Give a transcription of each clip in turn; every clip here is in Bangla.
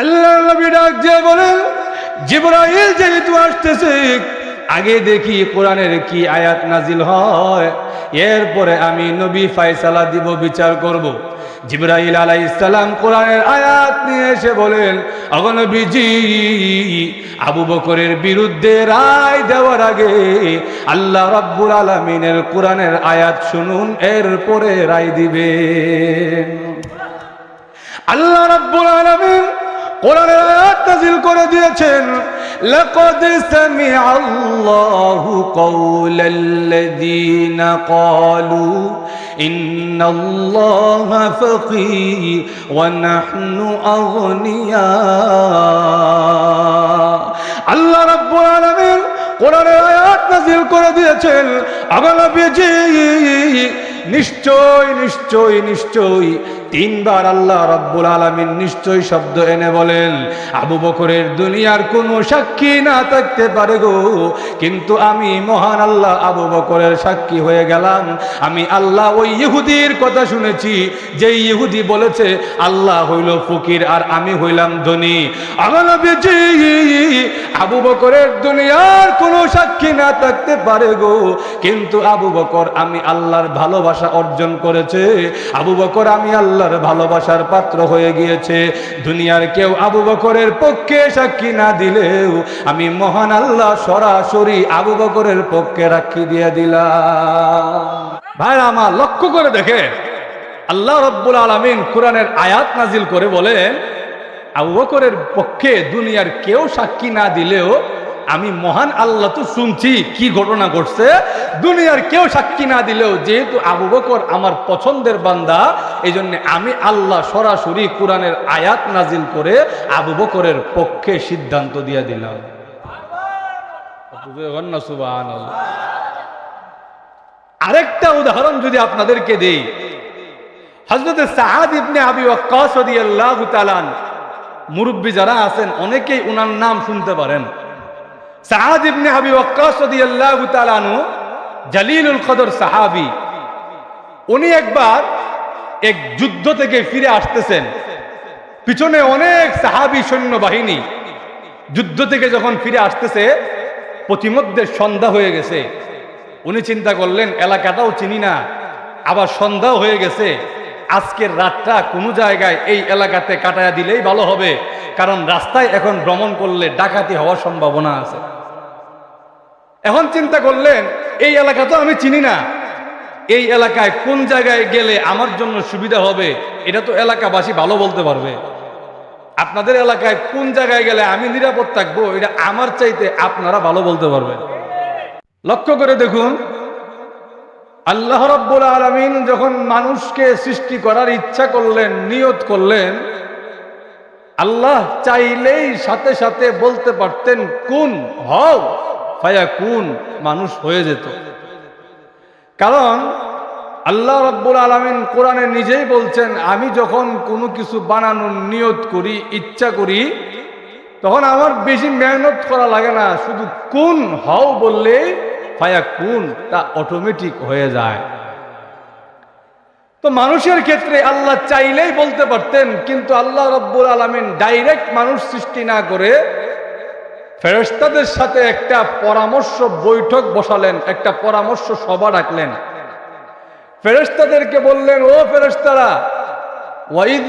আল্লাহ নবী ডাক যে বলেন, জিব্রাইল যেহেতু আসতেছে, আগে দেখি কোরআনের কি আয়াত নাজিল হয় এরপরে আমি নবী ফায়সালা দিব, বিচার করব। জিব্রাইল আলাই ইসলাম কোরআনের আয়াত নিয়ে এসে বলেন অগনবীজি আবু বকরের বিরুদ্ধে রায় দেওয়ার আগে আল্লাহ রাব্বুল আলমিনের কোরআনের আয়াত শুনুন, এরপরে রায় দিবে আল্লাহ রাব্বুল আলামিন কোরআনের আয়াত নাযিল করে দিয়েছেন, লাকাদ সামিআ আল্লাহু কাওলাল্লাযীনা ক্বালু, ইন্নাল্লাহা ফাকীহ ওয়া নাহনু আগনিয়া। আল্লাহ রাব্বুল আলামিন কোরআনের আয়াত নাযিল করে দিয়েছেন আগালাবিজি নিশ্চয় নিশ্চয় নিশ্চয় তিনবার আল্লাহ রাব্বুল আলামিন নিশ্চয় শব্দ এনে বলেন, আবু বকরের দুনিয়ার কোনো সাক্ষী না থাকতে পারে গো। কিন্তু আমি মহান আল্লাহ আবু বকরের সাক্ষী হয়ে গেলাম। আমি আল্লাহ ওই ইহুদির কথা শুনেছি। যে ইহুদি বলেছে, আল্লাহ হইল ফকির আর আমি হইলাম ধনী। আগানবীজি আবু বকরের দুনিয়ার কোনো সাক্ষী না থাকতে পারে গো। কিন্তু আবু বকর, আমি আল্লাহর ভালোবাসা অর্জন করেছে। আবু বকর, আমি আল্লাহর ভালোবাসার পাত্র হয়ে গিয়েছে। দুনিয়ার কেউ আবু বকরের পক্ষে সাক্ষী না দিলেও আমি মহান আল্লাহ সরাসরি আবু বকরের পক্ষে রাখি দিয়ে দিলাম। ভাই আমার লক্ষ্য করে দেখে। আল্লাহ রব্বুল আলমিন কোরআনের আয়াত নাজিল করে বলেন, আবু বকরের পক্ষে দুনিয়ার কেউ সাক্ষী না দিলেও আমি মহান আল্লাহ তো শুনছি কি ঘটনা ঘটছে? দুনিয়ার কেউ সাক্ষী না দিলেও যেহেতু আবু বকর আমার পছন্দের বান্দা এই আমি আল্লাহ সরাসরি কোরআনের আয়াত নাজিল করে আবু বকরের পক্ষে সিদ্ধান্ত দিয়ে দিলাম। আরেকটা উদাহরণ যদি আপনাদেরকে দেই। হজরত সাহাদ ইবনে আবি ওয়াক্কাস রাদিয়াল্লাহু তাআলা মুরব্বী যারা আছেন অনেকেই উনার নাম শুনতে পারেন। জালিলুল উনি একবার এক যুদ্ধ থেকে ফিরে আসতেছেন। পিছনে অনেক সাহাবী যুদ্ধ থেকে যখন ফিরে আসতেছে প্রতিমধ্যে সন্ধ্যা হয়ে গেছে। উনি চিন্তা করলেন, এলাকাটাও চিনি না, আবার সন্ধ্যাও হয়ে গেছে। আজকের রাতটা কোনো জায়গায় এই এলাকাতে কাটায়া দিলেই ভালো হবে, কারণ রাস্তায় এখন ভ্রমণ করলে ডাকাতি হওয়ার সম্ভাবনা আছে। এখন চিন্তা করলেন, এই এলাকা তো আমি চিনি না। এই এলাকায় কোন জায়গায় গেলে আমার জন্য সুবিধা হবে, এটা তো এলাকাবাসী ভালো বলতে পারবে। আপনাদের এলাকায় কোন জায়গায় গেলে আমি নিরাপদ থাকব, এটা আমার চাইতে আপনারা ভালো বলতে পারবেন। লক্ষ্য করে দেখুন, আল্লাহ রব্বুল আলমিন যখন মানুষকে সৃষ্টি করার ইচ্ছা করলেন, নিয়ত করলেন, আল্লাহ চাইলেই সাথে সাথে বলতে পারতেন, কোন, হও। ফায়া কোন মানুষ হয়ে যেত। কারণ আল্লাহ রব্বুল আলমিন কোরআনে নিজেই বলছেন, আমি যখন কোনো কিছু বানানোর নিয়ত করি, ইচ্ছা করি, তখন আমার বেশি মেহনত করা লাগে না। শুধু কোন হও বললেই ফায়া কোন, তা অটোমেটিক হয়ে যায়। তো মানুষের ক্ষেত্রে আল্লাহ চাইলেই বলতে পারতেন, কিন্তু আল্লাহ রব্বুল আলমিন ডাইরেক্ট মানুষ সৃষ্টি না করে ফেরেস্তাদের সাথে একটা পরামর্শ বৈঠক বসালেন, একটা পরামর্শ সভা ডাকলেন। ফেরেস্তাদেরকে বললেন, ও ফেরেস্তারা ওয়াইদ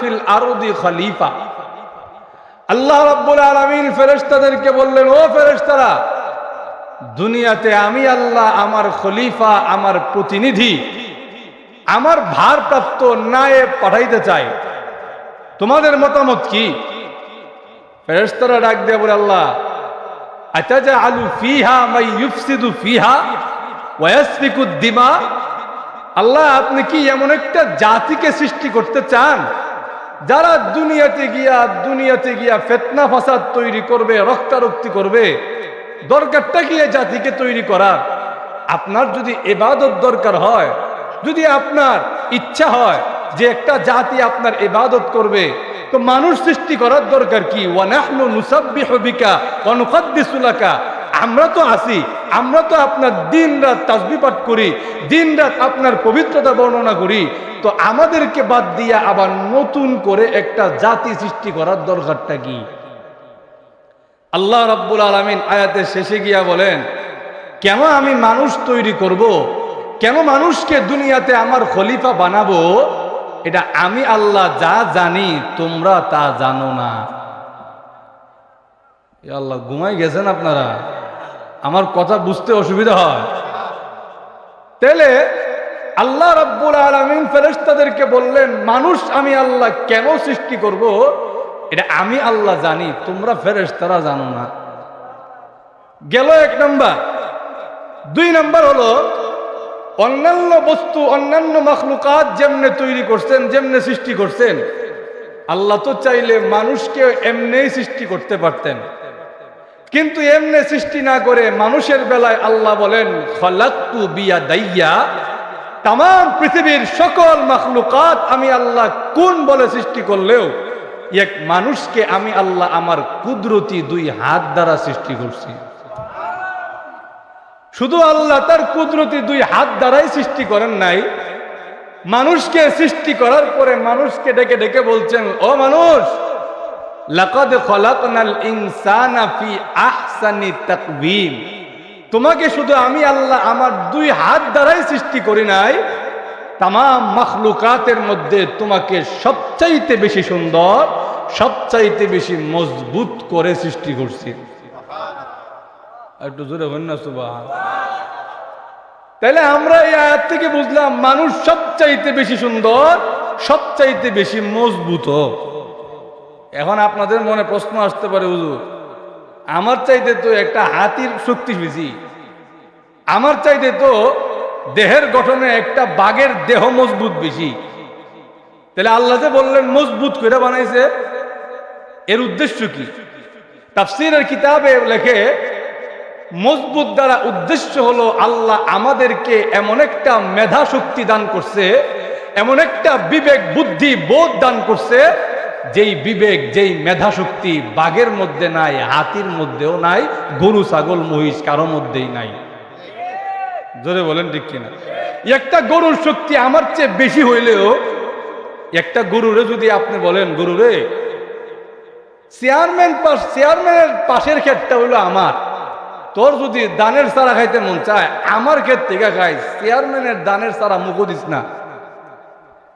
ফিল খলিফা। আল্লাহ ফেরেশতাদেরকে বললেন, ও ফেরেশতারা, দুনিয়াতে আমি আল্লাহ আমার খলিফা, আমার প্রতিনিধি, আমার ভারপ্রাপ্ত নায়ে পাঠাইতে চাই। তোমাদের মতামত কি? ফেরেশতারা ডাক দিয়ে বলে, আল্লাহ আতাজা আলু ফিহা মাই ইউফসিদু ফিহা ওয়াসফিকু দিমা? আল্লাহ, আপনি কি এমন একটা জাতিকে সৃষ্টি করতে চান, যারা দুনিয়াতে গিয়া দুনিয়াতে গিয়া ফেতনা ফাসাদ তৈরি করবে, রক্তারক্তি করবে? দরকারটা কি এই জাতিকে তৈরি করার? আপনার যদি এবাদত দরকার হয়, যদি আপনার ইচ্ছা হয় যে একটা জাতি আপনার এবাদত করবে, তো মানুষ সৃষ্টি করার দরকার কি? আমরা তো আছি, আমরা তো আপনার দিন রাত তাসবি পাঠ করি, দিন রাত আপনার পবিত্রতা বর্ণনা করি, তো আমাদেরকে বাদ দিয়ে আবার নতুন করে একটা জাতি সৃষ্টি করার দরকারটা কি? আল্লাহ রাব্বুল আলমিন আয়াতের শেষে গিয়া বলেন, কেন আমি মানুষ তৈরি করব। কেন মানুষকে দুনিয়াতে আমার খলিফা বানাবো? এটা আমি আল্লাহ যা জানি, তোমরা তা জানো না। আল্লাহ, ঘুমাই গেছেন আপনারা? আমার কথা বুঝতে অসুবিধা হয়। তাহলে আল্লাহ রাব্বুল আলমিন ফেরেশতাদেরকে বললেন, মানুষ আমি আল্লাহ কেন সৃষ্টি করব? এটা আমি আল্লাহ জানি, তোমরা ফেরেশতারা জানো না। গেল এক নাম্বার। দুই নাম্বার হলো অন্যান্য বস্তু, অন্যান্য মখলুকাত যেমনে তৈরি করছেন, যেমনে সৃষ্টি করছেন, আল্লাহ তো চাইলে মানুষকে এমনেই সৃষ্টি করতে পারতেন। কিন্তু এমনে সৃষ্টি না করে মানুষের বেলায় আল্লাহ বলেন, খলাক্তু বিয়া দাইয়া তাম পৃথিবীর সকল মখলুকাত আমি আল্লাহ কোন বলে সৃষ্টি করলেও, এক মানুষকে আমি আল্লাহ আমার কুদরতি দুই হাত দ্বারা সৃষ্টি করছি। শুধু আল্লাহ তার কুদরতি দুই হাত দ্বারাই সৃষ্টি করেন নাই। মানুষকে সৃষ্টি করার পরে মানুষকে ডেকে ডেকে বলছেন, ও মানুষ তোমাকে শুধু আমি আল্লাহ আমার দুই হাত দ্বারাই সৃষ্টি করি নাই তাম মখলুকাতের মধ্যে তোমাকে সবচাইতে বেশি সুন্দর, সবচাইতে বেশি মজবুত করে সৃষ্টি করছি। একটু জোরে হন না সুবাহ তাহলে আমরা এই আয়াত থেকে বুঝলাম, মানুষ সবচাইতে বেশি সুন্দর, সবচাইতে বেশি মজবুত। এখন আপনাদের মনে প্রশ্ন আসতে পারে, হুজুর, আমার চাইতে তো একটা হাতির শক্তি বেশি। আমার চাইতে তো দেহের গঠনে একটা বাঘের দেহ মজবুত বেশি। তাহলে আল্লাহ যে বললেন, মজবুত করে বানাইছে, এর উদ্দেশ্য কি? তাফসিরের কিতাবে লেখে মজবুত দ্বারা উদ্দেশ্য হলো আল্লাহ আমাদেরকে এমন একটা মেধা শক্তি দান করছে, এমন একটা বিবেক, বুদ্ধি, বোধ দান করছে, যেই বিবেক, যেই মেধা শক্তি বাঘের মধ্যে নাই, হাতির মধ্যেও নাই, গরু, ছাগল, মহিষ কারও মধ্যেই নাই। জোরে বলেন ঠিক কিনা? একটা গরুর শক্তি আমার চেয়ে বেশি হইলেও, একটা গরুরে যদি আপনি বলেন, গরুরে, চেয়ারম্যান চেয়ারম্যানের পাশের ক্ষেতটা হইল আমার। তোর যদি দানের সারা খাইতে মন চায়, আমার ক্ষেত থেকে খাই, চেয়ারম্যানের দানের সারা মুখো দিস না।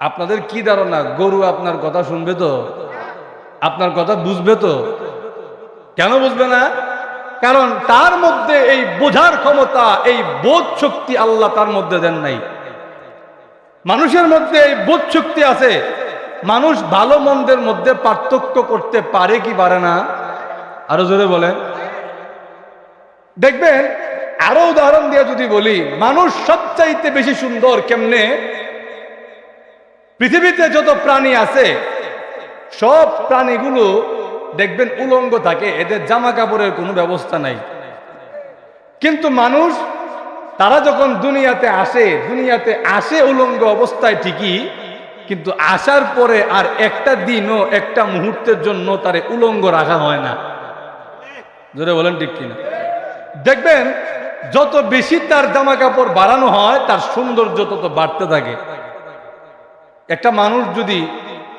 আপনাদের কি ধারণা? গরু আপনার কথা শুনবে তো? আপনার কথা বুঝবে তো? কেন বুঝবে না? কারণ তার মধ্যে এই বোঝার ক্ষমতা, এই বোধ শক্তি আল্লাহ তার মধ্যে দেন নাই। মানুষের মধ্যে এই বোধ শক্তি আছে। মানুষ ভালো মন্দের মধ্যে পার্থক্য করতে পারে কি পারে না? আরও জোরে বলেন। দেখবেন, আরও উদাহরণ দিয়ে যদি বলি, মানুষ সবচাইতে বেশি সুন্দর কেমনে? পৃথিবীতে যত প্রাণী আছে, সব প্রাণীগুলো দেখবেন উলঙ্গ থাকে, এদের জামা কাপড়ের কোনো ব্যবস্থা নাই। কিন্তু মানুষ, তারা যখন দুনিয়াতে আসে দুনিয়াতে আসে উলঙ্গ অবস্থায় ঠিকই, কিন্তু আসার পরে আর একটা দিনও, একটা মুহূর্তের জন্য তারে উলঙ্গ রাখা হয় না। জোরে বলেন ঠিক কিনা? দেখবেন, যত বেশি তার জামা কাপড় বাড়ানো হয়, তার সৌন্দর্য তত বাড়তে থাকে। একটা মানুষ যদি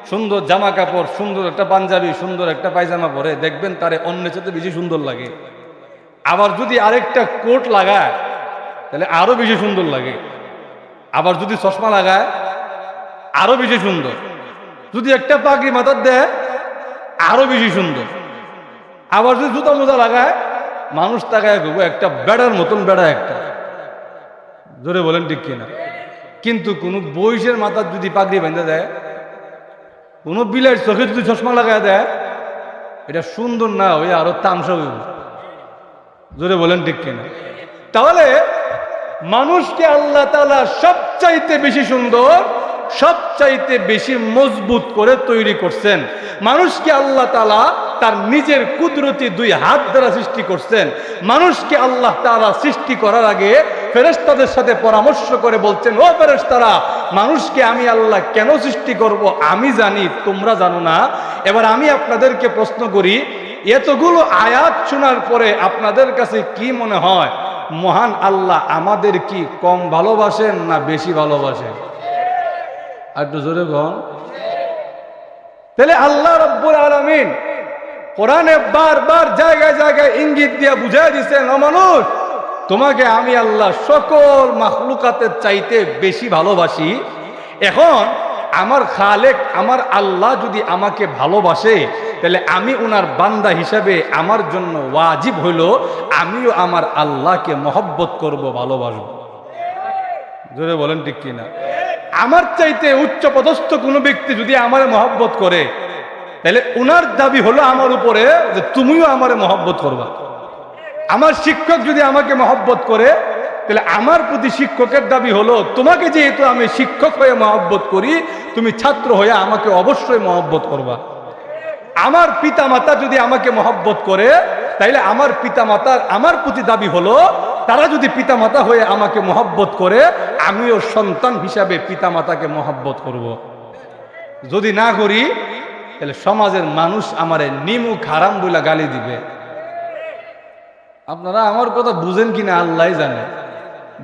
সুন্দর জামা কাপড় সুন্দর একটা পাঞ্জাবি, সুন্দর একটা পায়জামা পরে, দেখবেন তারে অন্য সাথে বেশি সুন্দর লাগে। আবার যদি আরেকটা কোট লাগায়, তাহলে আরও বেশি সুন্দর লাগে। আবার যদি চশমা লাগায়, আরও বেশি সুন্দর। যদি একটা পাগড়ি মাথার দেয়, আরও বেশি সুন্দর। আবার যদি জুতা মোজা লাগায় মানুষ তাকায় খুব, একটা বেড়ার মতন বেড়া একটা। জোরে বলেন ঠিক কিনা? কিন্তু কোনো বয়সের মাথার যদি পাগড়ি বেঁধে দেয়, কোনো বিলের চোখে যদি চশমা লাগায় দেয়, এটা সুন্দর না, ওই আরও তামসা হইব জোরে বলেন ঠিক কিনা? তাহলে মানুষকে আল্লাহ তালা সবচাইতে বেশি সুন্দর সবচাইতে বেশি মজবুত করে তৈরি করছেন। মানুষকে আল্লাহ তালা তার নিজের কুদরতি দুই হাত দ্বারা সৃষ্টি করছেন। মানুষকে আল্লাহ তালা সৃষ্টি করার আগে ফেরেস্তাদের সাথে পরামর্শ করে বলছেন, ও ফেরেস্তারা মানুষকে আমি আল্লাহ কেন সৃষ্টি করব আমি জানি, তোমরা জানো না। এবার আমি আপনাদেরকে প্রশ্ন করি, এতগুলো আয়াত শোনার পরে আপনাদের কাছে কি মনে হয়? মহান আল্লাহ আমাদের কি কম ভালোবাসেন না বেশি ভালোবাসেন? আর একটু জোরে কন তাহলে আল্লাহ রব্বুল আলমিন কোরআনে বারবার জায়গায় জায়গায় ইঙ্গিত দিয়ে বুঝাই দিচ্ছেন মানুষ, তোমাকে আমি আল্লাহ সকল মাখলুকাতের চাইতে বেশি ভালোবাসি। এখন আমার খালেক, আমার আল্লাহ যদি আমাকে ভালোবাসে, তাহলে আমি ওনার বান্দা হিসাবে আমার জন্য ওয়াজিব হইল, আমিও আমার আল্লাহকে মহব্বত করব, ভালোবাসবো। জোরে বলেন ঠিক কিনা? আমার চাইতে উচ্চ পদস্থ কোনো ব্যক্তি যদি আমার মহব্বত করে, তাহলে ওনার দাবি হলো আমার উপরে যে তুমিও আমারে মহব্বত করবা। আমার শিক্ষক যদি আমাকে মহব্বত করে, তাহলে আমার প্রতি শিক্ষকের দাবি হলো, তোমাকে যেহেতু আমি শিক্ষক হয়ে মহব্বত করি, তুমি ছাত্র হয়ে আমাকে অবশ্যই মহব্বত করবা। আমার পিতা মাতা যদি আমাকে মহব্বত করে তাইলে আমার পিতা মাতার আমার প্রতি দাবি হলো তারা যদি পিতা মাতা হয়ে আমাকে মহব্বত করে, আমিও সন্তান হিসাবে পিতা মাতাকে মহব্বত করব। যদি না করি, তাহলে সমাজের মানুষ আমারে নিমু খারাম বলে গালি দিবে। আপনারা আমার কথা বুঝেন কিনা আল্লাহ জানে।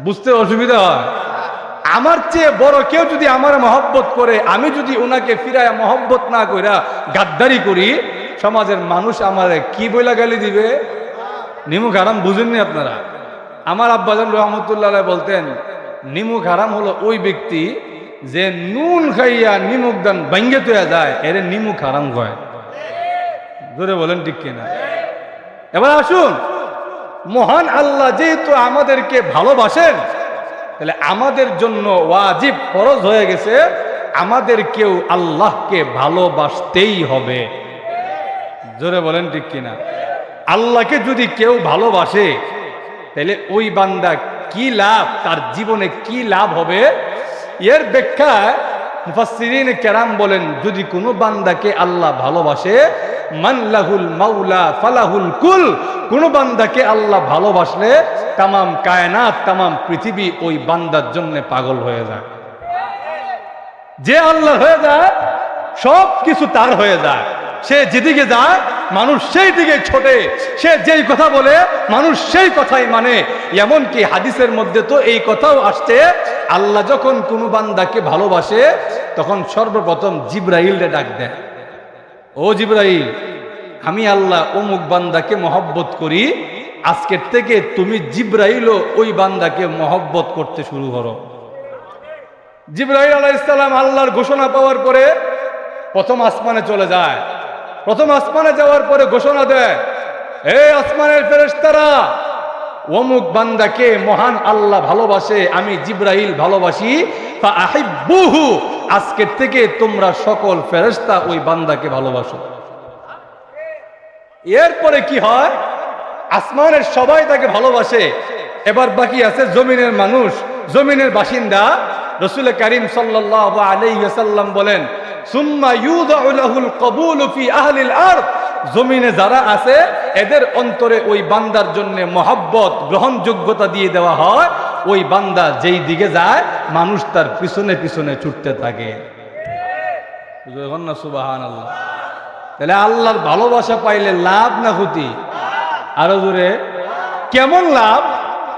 বুঝতে অসুবিধা হয়। আমার চেয়ে বড় কেউ যদি আমার মহব্বত করে, আমি যদি ওনাকে ফিরায় মহব্বত না কইরা গাদ্দারি করি, সমাজের মানুষ আমার কি বইলা গালি দিবে? নিমুখ হারাম বুঝেননি আপনারা। আমার আব্বাজান রহমতুল্লাহ বলতেন, নিমুখ হারাম হলো ওই ব্যক্তি যে নুন খাইয়া নিমুখ দান ভাঙ্গে তোয়া যায়, এরে নিমুখ হারাম হয়। ধরে বলেন ঠিক কিনা? এবার আসুন, মহান আল্লাহ যেহেতু আমাদেরকে ভালোবাসেন, তাহলে আমাদের জন্য ওয়াজিব ফরজ হয়ে গেছে, আমাদের কেউ আল্লাহকে ভালোবাসতেই হবে। জোরে বলেন ঠিক কিনা? আল্লাহকে যদি কেউ ভালোবাসে তাহলে ওই বান্দা কি লাভ? তার জীবনে কি লাভ হবে? এর ব্যাখ্যায় মুফাসসিরিন কেরাম বলেন, যদি কোনো বান্দাকে আল্লাহ ভালোবাসে মানলাহুল মাওলা ফালাহুল কুল, কোন বান্দাকে আল্লাহ ভালোবাসলে তামাম কায়নাত, তামাম পৃথিবী ওই বান্দার জন্য পাগল হয়ে যায়। যে আল্লাহ হয়ে যায় সব কিছু তার হয়ে যায়। সে যেদিকে যায়, মানুষ সেই দিকে ছোটে। সে যেই কথা বলে, মানুষ সেই কথাই মানে। এমনকি হাদিসের মধ্যে তো এই কথাও আসছে, আল্লাহ যখন কোনো বান্দাকে ভালোবাসে, তখন সর্বপ্রথম জিব্রাইলরে ডাক দেয়। ও জিব্রাইল, আমি আল্লাহ অমুক বান্দাকে মহব্বত করি, আজকের থেকে তুমি জিব্রাইলও ওই বান্দাকে মহব্বত করতে শুরু করো। জিব্রাহিম আলাইসাল্লাম আল্লাহর ঘোষণা পাওয়ার পরে প্রথম আসমানে চলে যায়। প্রথম আসমানে যাওয়ার পরে ঘোষণা দেয় হে আসমানের ফেরেশতারা, অমুক বান্দাকে মহান আল্লাহ ভালোবাসে, আমি জিব্রাহিল ভালোবাসি তা আজকের থেকে তোমরা সকল ফেরেশতা ওই বান্দাকে ভালোবাসো। এরপরে কি হয়? আসমানের সবাই তাকে ভালোবাসে। এবার বাকি আছে জমিনের মানুষ, জমিনের বাসিন্দা। রসুল করিম সাল্লাহ আলাইসাল্লাম বলেন জমিনে যারা আছে, এদের অন্তরে ওই বান্দার জন্য মহাব্বত, গ্রহণযোগ্যতা দিয়ে দেওয়া হয়। ওই বান্দা যেই দিকে যায়, মানুষ তার পিছনে পিছনে ছুটতে থাকে। তাহলে আল্লাহর ভালোবাসা পাইলে লাভ না ক্ষতি? আরও জোরে। কেমন লাভ?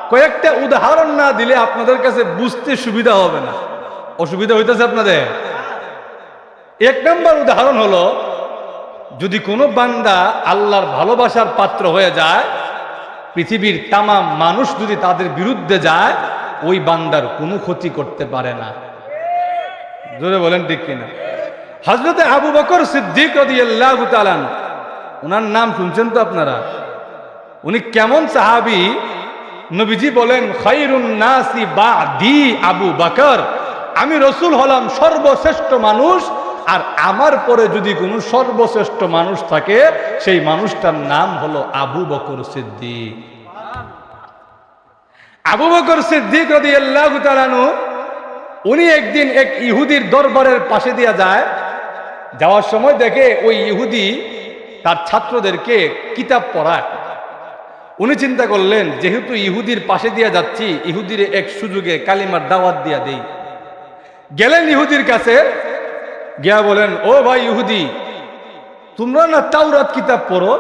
কয়েকটা উদাহরণ না দিলে আপনাদের কাছে বুঝতে সুবিধা হবে না। অসুবিধা হইতেছে আপনাদের? এক নম্বর উদাহরণ হলো, যদি কোনো বান্দা আল্লাহর ভালোবাসার পাত্র হয়ে যায়, পৃথিবীর তামাম মানুষ যদি তাদের বিরুদ্ধে যায়, ওই বান্দার কোনো ক্ষতি করতে পারে না। জোরে বলেন ঠিক কিনা? হজরতে আবু বকর সিদ্দিক ওনার নাম শুনছেন তো আপনারা? উনি কেমন সাহাবি? নবীজি বলেন নাসি বা দি আবু বাকর, আমি রসুল হলাম সর্বশ্রেষ্ঠ মানুষ আর আমার পরে যদি কোনো সর্বশ্রেষ্ঠ মানুষ থাকে, সেই মানুষটার নাম হলো আবু বকর সিদ্দিক। আবু বকর সিদ্দিক রদি আল্লাহ উনি একদিন এক ইহুদির দরবারের পাশে দিয়া যায়। যাওয়ার সময় দেখে ওই ইহুদি তার ছাত্রদেরকে কিতাব পড়ায়। উনি চিন্তা করলেন, যেহেতু ইহুদির পাশে দিয়া যাচ্ছি, ইহুদির এক সুযোগে কালিমার দাওয়াত দিয়া দেই। গেলেন ইহুদির কাছে গিয়া বলেন, ও ভাই ইহুদি, তোমরা না তাওরাত কিতাব পড়ো?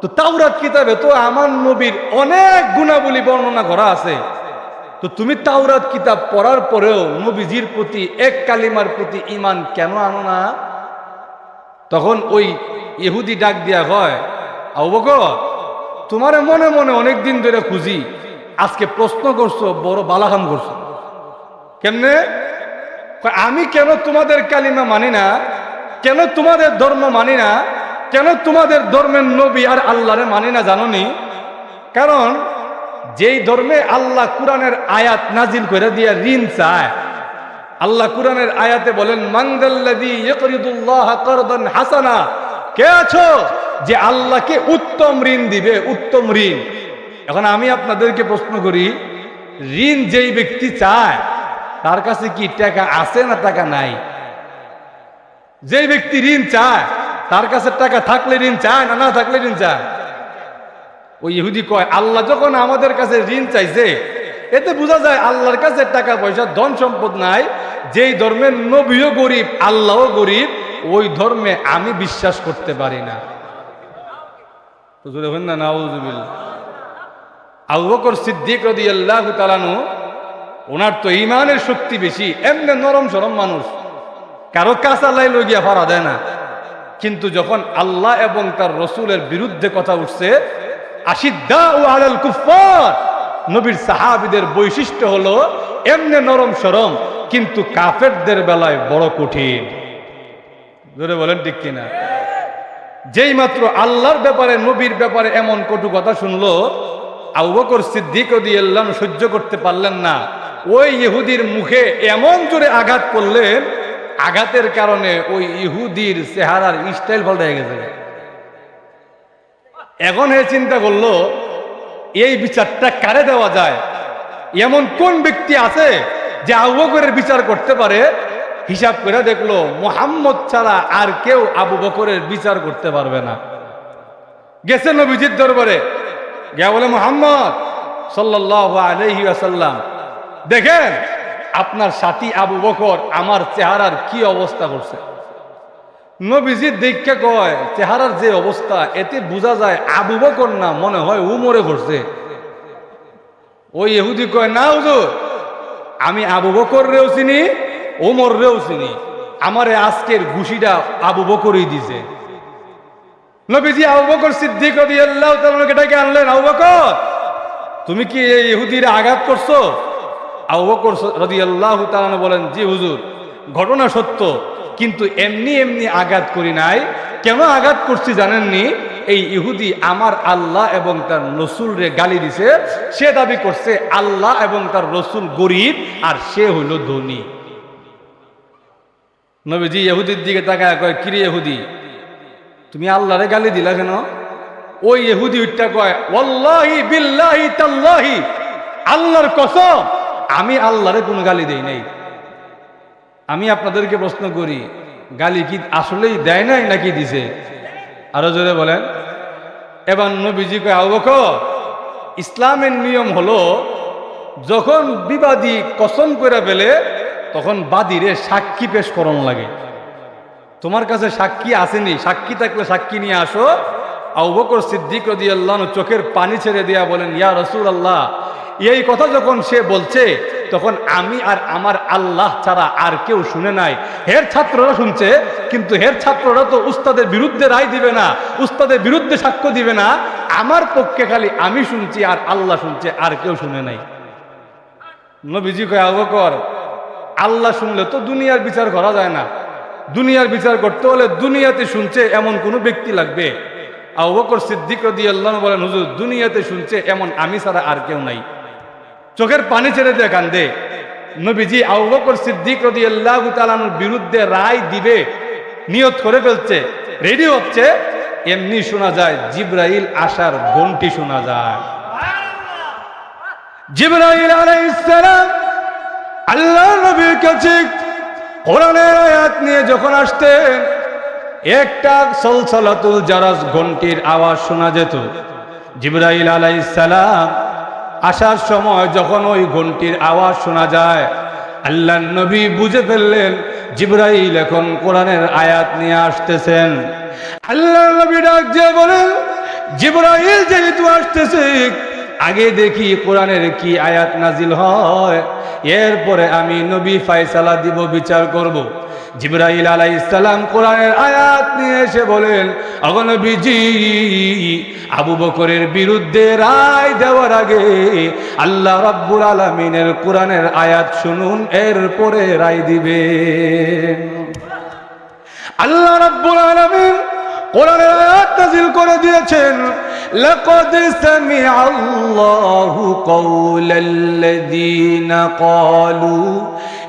তো তাওরাত কিতাবে তো আমার নবীর অনেক গুণাবলী বর্ণনা করা আছে। তো তুমি তাওরাত কিতাব পড়ার পরেও নবীজির প্রতি এক কালিমার প্রতি ইমান কেন আনো না? তখন ওই ইহুদি ডাক দিয়া হয় আবক তোমারে মনে মনে অনেক দিন ধরে খুঁজি। আজকে প্রশ্ন করছ, বড় বালাহাম করছ। কেমনে? আমি কেন তোমাদের কালিমা মানি না? কেন তোমাদের ধর্ম মানি না? কেন তোমাদের ধর্মের নবী আর আল্লাহরে মানি না জাননি? কারণ যেই ধর্মে আল্লাহ কোরআনের আয়াত নাজিল করে দিয়ে ঋণ চায়, আল্লাহ কোরআনের আয়াতে বলেন হাসানা। কে আছো যে আল্লাহকে উত্তম ঋণ দিবে, উত্তম ঋণ? এখন আমি আপনাদেরকে প্রশ্ন করি, ঋণ যেই ব্যক্তি চায় তার কাছে কি টাকা আছে না টাকা নাই? যেই ব্যক্তি ঋণ চায়, তার কাছে টাকা থাকলে ঋণ চায় না না থাকলে ঋণ চায়? ওই ইহুদি কয়, আল্লাহ যখন আমাদের কাছে ঋণ চাইছে, এতে বোঝা যায় আল্লাহর কাছে টাকা পয়সা, ধন সম্পদ নাই। যেই ধর্মের নবীও গরিব, আল্লাহও গরিব, ওই ধর্মে আমি বিশ্বাস করতে পারি না। না সিদ্দিক রাদিয়াল্লাহু তাআলানু ওনার তো ইমানের শক্তি বেশি। এমনি নরম সরম মানুষ। কারও কাঁচা লাই লই গিয়া ফারা দেয় না। কিন্তু যখন আল্লাহ এবং তার রসুলের বিরুদ্ধে কথা উঠছে আশিদ্দা ও আলাল কুফার নবীর সাহাবিদের বৈশিষ্ট্য হলো এমনি নরম সরম, কিন্তু কাফেরদের বেলায় বড় কঠিন। ধরে বলেন ঠিক কিনা? যেই মাত্র আল্লাহর ব্যাপারে, নবীর ব্যাপারে এমন কটু কথা শুনলো, আবু বকর সিদ্দিক আনহু সহ্য করতে পারলেন না। ওই ইহুদির মুখে এমন জোরে আঘাত করলেন আঘাতের কারণে ওই ইহুদির চেহারার স্টাইল পাল্টে গেছে। এখন হে চিন্তা করল, এই বিচারটা কারে দেওয়া যায়? এমন কোন ব্যক্তি আছে যে আবু বকরের বিচার করতে পারে? হিসাব করে দেখল, মোহাম্মদ ছাড়া আর কেউ আবু বকরের বিচার করতে পারবে না। গেছে নবীজির দরবারে। গিয়া বলে, মোহাম্মদ সাল্লাহ আলহি আসাল্লাম দেখেন, আপনার সাথী আবু বকর আমার চেহারার কি অবস্থা করছে? নবীজি দেখে কয়, চেহারার যে অবস্থা, এতে বোঝা যায় আবু বকর না, মনে হয় উমরে করছে ওই ইহুদি কয়, না হুজুর, আমি আবু বকর রেও চিনি ওমর রেও চিনি। আমারে আজকের ঘুষিটা আবু বকরই দিছে। নবীজি আবু বকর সিদ্দিক ডেকে আনলেন, আবু বকর, তুমি কি এই ইহুদিরা আঘাত করছ? আবু বকর রাদিয়াল্লাহু তাআলা বলেন, জি হুজুর, ঘটনা সত্য, কিন্তু এমনি এমনি আঘাত করি নাই। কেন আঘাত করছি জানেননি? এই ইহুদি আমার আল্লাহ এবং তার রসুল রে গালি দিছে। সে দাবি করছে, আল্লাহ এবং তার রসুল গরিব আর সে হইল ধনী। নবীজি ইহুদির দিকে তাকায় কয়, কিরে ইহুদি, তুমি আল্লাহরে গালি দিলা কেন? ওই ইহুদি উঠটা কয়, ওয়াল্লাহি বিল্লাহি তাল্লাহি, আল্লাহর কসম আমি আল্লাহরে কোনো গালি দেই নাই। আমি আপনাদেরকে প্রশ্ন করি, গালি কি আসলেই দেয় নাই নাকি দিছে? আরও জোরে বলেন। এবার নবীজি কয়, আবু ইসলামের নিয়ম হলো, যখন বিবাদী কসম করে ফেলে, তখন বাদীরে সাক্ষী পেশ করণ লাগে। তোমার কাছে সাক্ষী আসেনি, সাক্ষী থাকলে সাক্ষী নিয়ে আসো। আবু বকর সিদ্দিক রাদিয়াল্লাহু আনহু চোখের পানি ছেড়ে দিয়া বলেন, ইয়া রসুল আল্লাহ এই কথা যখন সে বলছে, তখন আমি আর আমার আল্লাহ ছাড়া আর কেউ শুনে নাই। হের ছাত্ররা শুনছে, কিন্তু হের ছাত্ররা তো উস্তাদের বিরুদ্ধে রায় দিবে না, উস্তাদের বিরুদ্ধে সাক্ষ্য দিবে না। আমার পক্ষে খালি আমি শুনছি আর আল্লাহ শুনছে, আর কেউ শুনে নাই। নবীজি কয় বকর, আল্লাহ শুনলে তো দুনিয়ার বিচার করা যায় না। দুনিয়ার বিচার করতে হলে দুনিয়াতে শুনছে এমন কোনো ব্যক্তি লাগবে। আবু বকর সিদ্দিক রাদিয়াল্লাহু আল্লাহ বলেন, হুজুর, দুনিয়াতে শুনছে এমন আমি ছাড়া আর কেউ নাই। চোখের পানি ছেড়ে দিয়ে কান্দে। নবীজি আবু বকর সিদ্দিক রাদিয়াল্লাহু তাআলার বিরুদ্ধে রায় দিবে, নিয়ত করে ফেলছে। রেডি হচ্ছে? এমনি শোনা যায়, জিব্রাইল আসার ঘন্টি শোনা যায়। জিব্রাইল আলাইহিস সালাম আল্লাহ নবীর কাছে কোরআনের আয়াত নিয়ে যখন আসতেন, একটা সলসলাতুল জারাস ঘন্টির আওয়াজ শোনা যেত। জিব্রাইল আলাইহিস সালাম আসার সময় যখন ওই ঘন্টির আওয়াজ শোনা যায় আল্লাহ নবী বুঝে ফেললেন, জিব্রাইল এখন কোরআনের আয়াত নিয়ে আসতেছেন। আল্লাহ নবী ডাক যে বলেন, জিব্রাইল যেহেতু আসতেছে আগে দেখি কোরআনের কি আয়াত নাজিল হয়। এরপরে আমি নবী ফায়সালা দিব, বিচার করব। জিব্রাইল আলাইসালাম কোরআনের আয়াত নিয়ে এসে বলেন অগনবীজি আবু বকরের বিরুদ্ধে রায় দেওয়ার আগে আল্লাহ রাব্বুল আলমিনের কোরআনের আয়াত শুনুন, এরপরে রায় দিবে আল্লাহ রাব্বুল আলামিন কোরআনের আয়াত নাজিল করে দিয়েছেন। লাকাদ সামিআ আল্লাহু কাওলাল্লাযীনা ক্বালু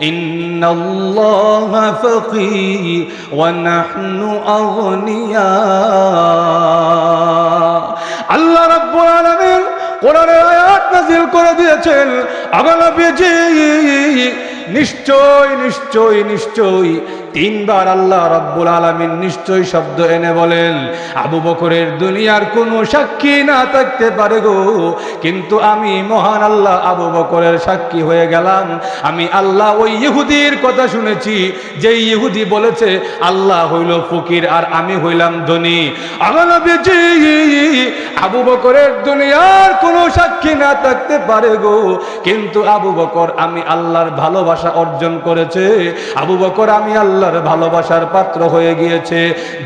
ইন্নাল্লাহা ফাকী ওয়া নাহনু আগনিয়া আল্লাহ রাব্বুল আলামিন কোরআনের আয়াত নাযিল করে দিয়েছেন। আগালা বেজে নিশ্চয় নিশ্চয় নিশ্চয় তিনবার আল্লাহ রব্বুল আলমিন নিশ্চয় শব্দ এনে বলেন, আবু বকরের দুনিয়ার কোনো সাক্ষী না থাকতে পারে গো। কিন্তু আমি মহান আল্লাহ আবু বকরের সাক্ষী হয়ে গেলাম। আমি আল্লাহ ওই ইহুদির কথা শুনেছি। যে ইহুদি বলেছে, আল্লাহ হইল ফকির আর আমি হইলাম ধনী। আবু বকরের দুনিয়ার কোনো সাক্ষী না থাকতে পারে গো। কিন্তু আবু বকর, আমি আল্লাহর ভালোবাসা অর্জন করেছে। আবু বকর, আমি আল্লাহর ভালোবাসার পাত্র হয়ে গিয়েছে।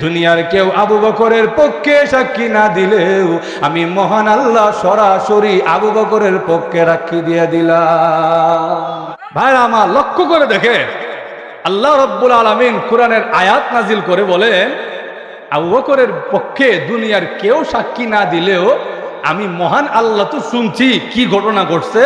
দুনিয়ার কেউ আবু বকরের পক্ষে সাক্ষী না দিলেও আমি মহান আল্লাহ সরাসরি আবু বকরের পক্ষে রাখি দিয়ে দিলাম। ভাই আমার লক্ষ্য করে দেখে। আল্লাহ রব্বুল আলমিন কোরআনের আয়াত নাজিল করে বলেন, আবু বকরের পক্ষে দুনিয়ার কেউ সাক্ষী না দিলেও আমি মহান আল্লাহ তো শুনছি কি ঘটনা ঘটছে?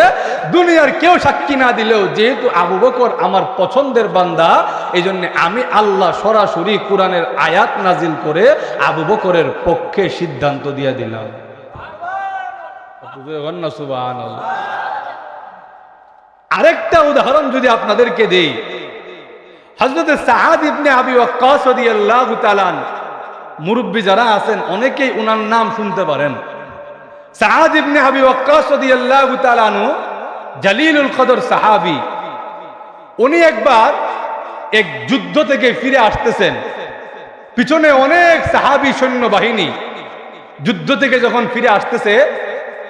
দুনিয়ার কেউ সাক্ষী না দিলেও যেহেতু আবু বকর আমার পছন্দের বান্দা এই আমি আল্লাহ সরাসরি কোরআনের আয়াত নাজিল করে আবু বকরের পক্ষে সিদ্ধান্ত দিয়ে দিলাম। আরেকটা উদাহরণ যদি আপনাদেরকে দেই। হজরত সাহাদ ইবনে আবি ওয়াক্কাস রাদিয়াল্লাহু তাআলা মুরব্বী যারা আছেন অনেকেই উনার নাম শুনতে পারেন। সাহাদ ইবনে রাদিয়াল্লাহু তাআলা আনহু, জালিলুল কদর সাহাবী, উনি একবার এক যুদ্ধ থেকে ফিরে আসতেছেন। পিছনে অনেক সাহাবী সৈন্য বাহিনী যুদ্ধ থেকে যখন ফিরে আসতেছে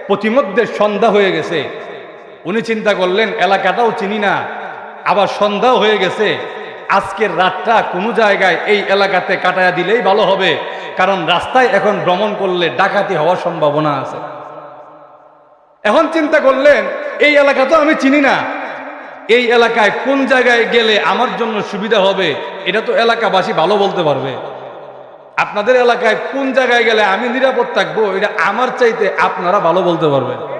প্রতিমধ্যে সন্ধ্যা হয়ে গেছে। উনি চিন্তা করলেন, এলাকাটাও চিনি না, আবার সন্ধ্যাও হয়ে গেছে। আজকের রাতটা কোনো জায়গায় এই এলাকাতে কাটায়া দিলেই ভালো হবে। কারণ রাস্তায় এখন ভ্রমণ করলে ডাকাতি হওয়ার সম্ভাবনা আছে। এখন চিন্তা করলেন, এই এলাকা তো আমি চিনি না। এই এলাকায় কোন জায়গায় গেলে আমার জন্য সুবিধা হবে, এটা তো এলাকাবাসী ভালো বলতে পারবে। আপনাদের এলাকায় কোন জায়গায় গেলে আমি নিরাপদ থাকব, এটা আমার চাইতে আপনারা ভালো বলতে পারবেন।